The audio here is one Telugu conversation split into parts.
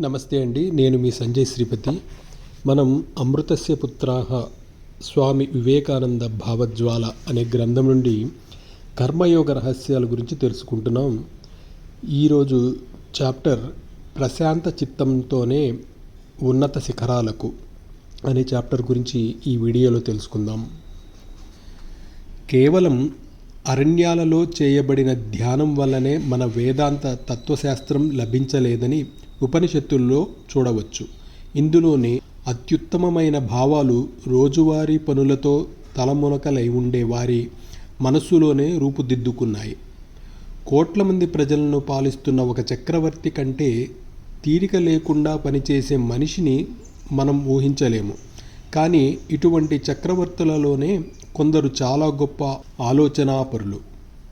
నమస్తే అండి నేను మీ సంజయ్ శ్రీపతి. మనం అమృతస్య పుత్రాహ స్వామి వివేకానంద భావజ్వాల అనే గ్రంథం నుండి కర్మయోగ రహస్యాల గురించి తెలుసుకుంటున్నాం. ఈరోజు చాప్టర్ ప్రశాంత చిత్తంతోనే ఉన్నత శిఖరాలకు అనే చాప్టర్ గురించి ఈ వీడియోలో తెలుసుకుందాం. కేవలం అరణ్యాలలో చేయబడిన ధ్యానం వల్లనే మన వేదాంత తత్వశాస్త్రం లభించలేదని ఉపనిషత్తుల్లో చూడవచ్చు. ఇందులోని అత్యుత్తమమైన భావాలు రోజువారీ పనులతో తలమునకలై ఉండే వారి మనస్సులోనే రూపుదిద్దుకున్నాయి. కోట్ల మంది ప్రజలను పాలిస్తున్న ఒక చక్రవర్తి కంటే తీరిక లేకుండా పనిచేసే మనిషిని మనం ఊహించలేము. కానీ ఇటువంటి చక్రవర్తులలోనే కొందరు చాలా గొప్ప ఆలోచనాపరులు.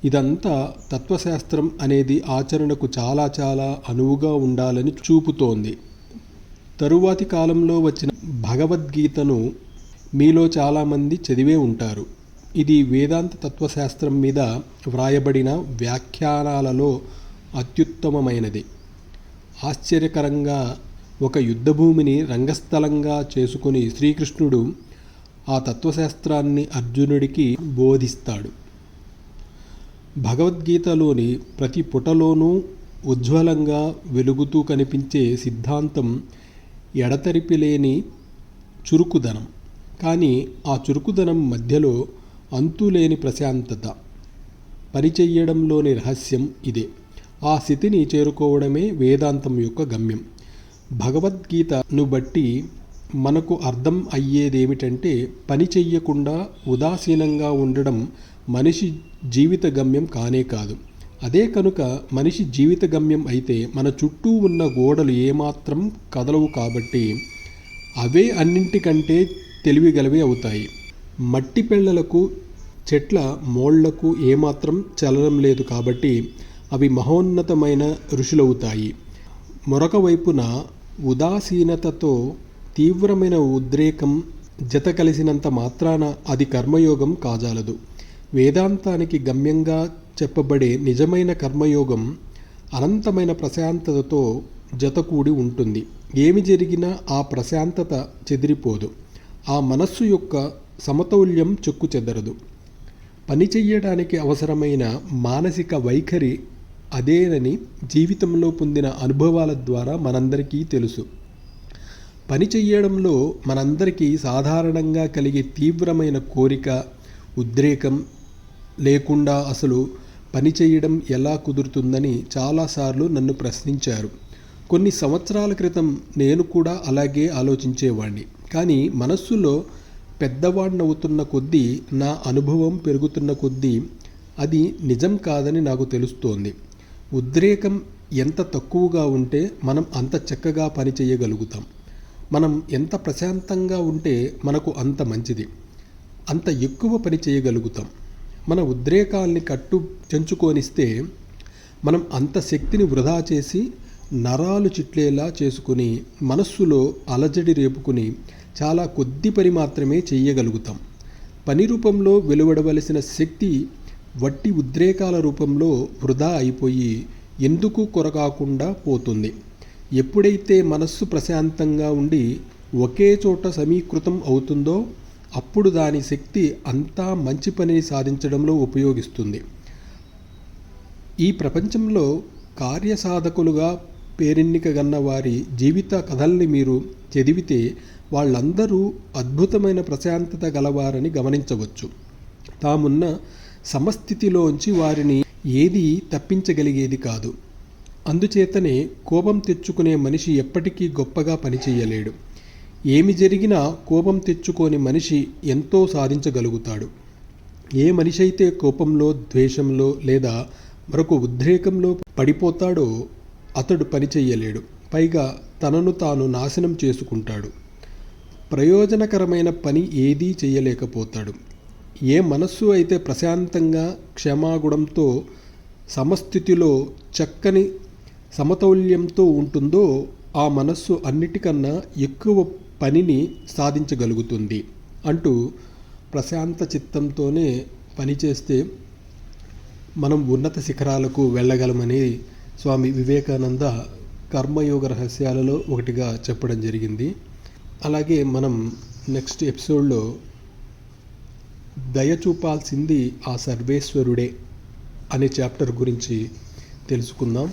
ఇదంతా తత్వశాస్త్రం అనేది ఆచరణకు చాలా చాలా అనువుగా ఉండాలని చూపుతోంది. తరువాతి కాలంలో వచ్చిన భగవద్గీతను మీలో చాలామంది చదివే ఉంటారు. ఇది వేదాంత తత్వశాస్త్రం మీద వ్రాయబడిన వ్యాఖ్యానాలలో అత్యుత్తమమైనది. ఆశ్చర్యకరంగా ఒక యుద్ధభూమిని రంగస్థలంగా చేసుకుని శ్రీకృష్ణుడు ఆ తత్వశాస్త్రాన్ని అర్జునుడికి బోధిస్తాడు. భగవద్గీతలోని ప్రతి పుటలోనూ ఉజ్వలంగా వెలుగుతూ కనిపించే సిద్ధాంతం ఎడతెరిపి లేని చురుకుదనం. కానీ ఆ చురుకుదనం మధ్యలో అంతులేని ప్రశాంతత. పనిచెయ్యడంలోని రహస్యం ఇదే. ఆ స్థితిని చేరుకోవడమే వేదాంతం యొక్క గమ్యం. భగవద్గీతను బట్టి మనకు అర్థం అయ్యేదేమిటంటే పని చెయ్యకుండా ఉదాసీనంగా ఉండడం మనిషి జీవిత గమ్యం కానే కాదు. అదే కనుక మనిషి జీవిత గమ్యం అయితే మన చుట్టూ ఉన్న గోడలు ఏమాత్రం కదలవు కాబట్టి అవే అన్నింటికంటే తెలివిగలవి అవుతాయి. మట్టి పెళ్ళలకు చెట్ల మోళ్ళకు ఏమాత్రం చలనం లేదు కాబట్టి అవి మహోన్నతమైన ఋషులవుతాయి. మరొక వైపున ఉదాసీనతతో తీవ్రమైన ఉద్రేకం జత కలిసినంత మాత్రాన అది కర్మయోగం కాజాలదు. వేదాంతానికి గమ్యంగా చెప్పబడే నిజమైన కర్మయోగం అనంతమైన ప్రశాంతతతో జతకూడి ఉంటుంది. ఏమి జరిగినా ఆ ప్రశాంతత చెదిరిపోదు. ఆ మనస్సు యొక్క సమతౌల్యం చెక్కు చెదరదు. పని చెయ్యడానికి అవసరమైన మానసిక వైఖరి అదేనని జీవితంలో పొందిన అనుభవాల ద్వారా మనందరికీ తెలుసు. పని చెయ్యడంలో మనందరికీ సాధారణంగా కలిగే తీవ్రమైన కోరిక ఉద్రేకం లేకుండా అసలు పని చేయడం ఎలా కుదురుతుందని చాలాసార్లు నన్ను ప్రశ్నించారు. కొన్ని సంవత్సరాల క్రితం నేను కూడా అలాగే ఆలోచించేవాడిని కానీ మనస్సులో పెద్దవాడినవుతున్న కొద్దీ నా అనుభవం పెరుగుతున్న కొద్దీ అది నిజం కాదని నాకు తెలుస్తోంది. ఉద్రేకం ఎంత తక్కువగా ఉంటే మనం అంత చక్కగా పని చేయగలుగుతాం మనం ఎంత ప్రశాంతంగా ఉంటే మనకు అంత మంచిది. అంత ఎక్కువ పని చేయగలుగుతాం. మన ఉద్రేకాల్ని కట్టు చెంచుకొనిస్తే మనం అంత శక్తిని వృధా చేసి నరాలు చిట్లేలా చేసుకుని మనస్సులో అలజడి రేపుకుని చాలా కొద్ది పని మాత్రమే చేయగలుగుతాం పని రూపంలో వెలువడవలసిన శక్తి వట్టి ఉద్రేకాల రూపంలో వృధా అయిపోయి ఎందుకు కొరకాకుండా పోతుంది. ఎప్పుడైతే మనస్సు ప్రశాంతంగా ఉండి ఒకే చోట సమీకృతం అవుతుందో అప్పుడు దాని శక్తి అంతా మంచి పనిని సాధించడంలో ఉపయోగిస్తుంది. ఈ ప్రపంచంలో కార్యసాధకులుగా పేరెన్నికగన్న వారి జీవిత కథల్ని మీరు చదివితే వాళ్ళందరూ అద్భుతమైన ప్రశాంతత గలవారని గమనించవచ్చు. తామున్న సమస్థితిలోంచి వారిని ఏది తప్పించగలిగేది కాదు. అందుచేతనే కోపం తెచ్చుకునే మనిషి ఎప్పటికీ గొప్పగా పనిచేయలేడు. ఏమి జరిగినా కోపం తెచ్చుకోని మనిషి ఎంతో సాధించగలుగుతాడు. ఏ మనిషి అయితే కోపంలో ద్వేషంలో లేదా మరొక ఉద్రేకంలో పడిపోతాడో అతడు పని పైగా తనను తాను నాశనం చేసుకుంటాడు. ప్రయోజనకరమైన పని ఏదీ చేయలేకపోతాడు. ఏ మనస్సు అయితే ప్రశాంతంగా క్షమాగుణంతో సమస్థితిలో చక్కని సమతౌల్యంతో ఉంటుందో ఆ మనస్సు అన్నిటికన్నా ఎక్కువ పనిని సాధించగలుగుతుంది అంటూ ప్రశాంత చిత్తంతోనే పనిచేస్తే మనం ఉన్నత శిఖరాలకు వెళ్ళగలమని స్వామి వివేకానంద కర్మయోగ రహస్యాలలో ఒకటిగా చెప్పడం జరిగింది. అలాగే మనం నెక్స్ట్ ఎపిసోడ్లో దయ చూపాల్సింది ఆ సర్వేశ్వరుడే అనే చాప్టర్ గురించి తెలుసుకుందాం.